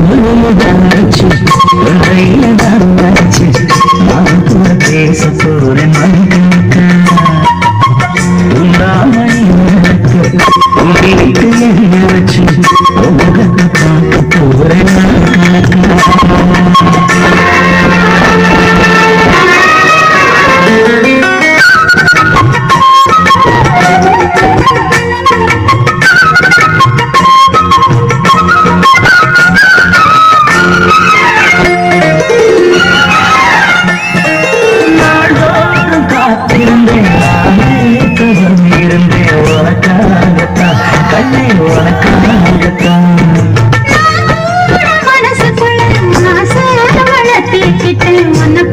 దాచి దాచి మాకు దేశ పూర ఉందామని ఉడికి వచ్చి ఒక పాట పూర கண்ணே உனக்காகத்தான் மனசுக்குள்ள ஆசை வளர்த்திக்கிட்டு உன்னை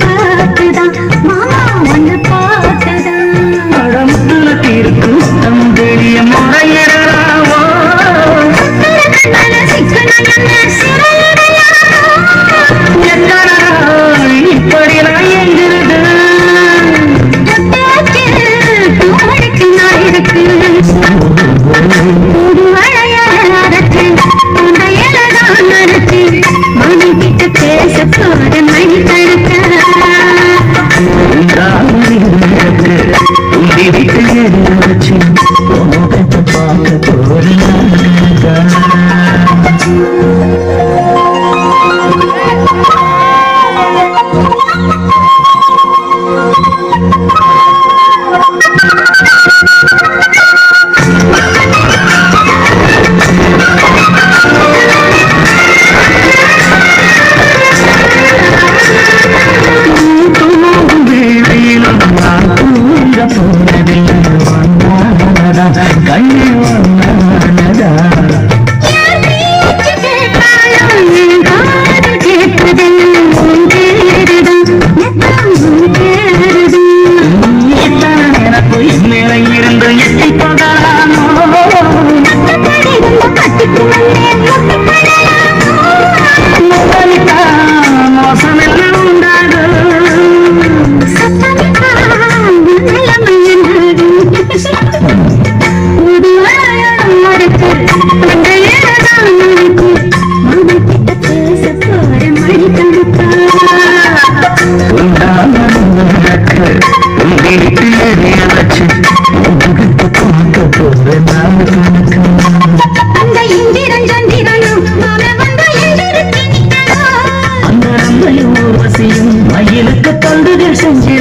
这瞬间。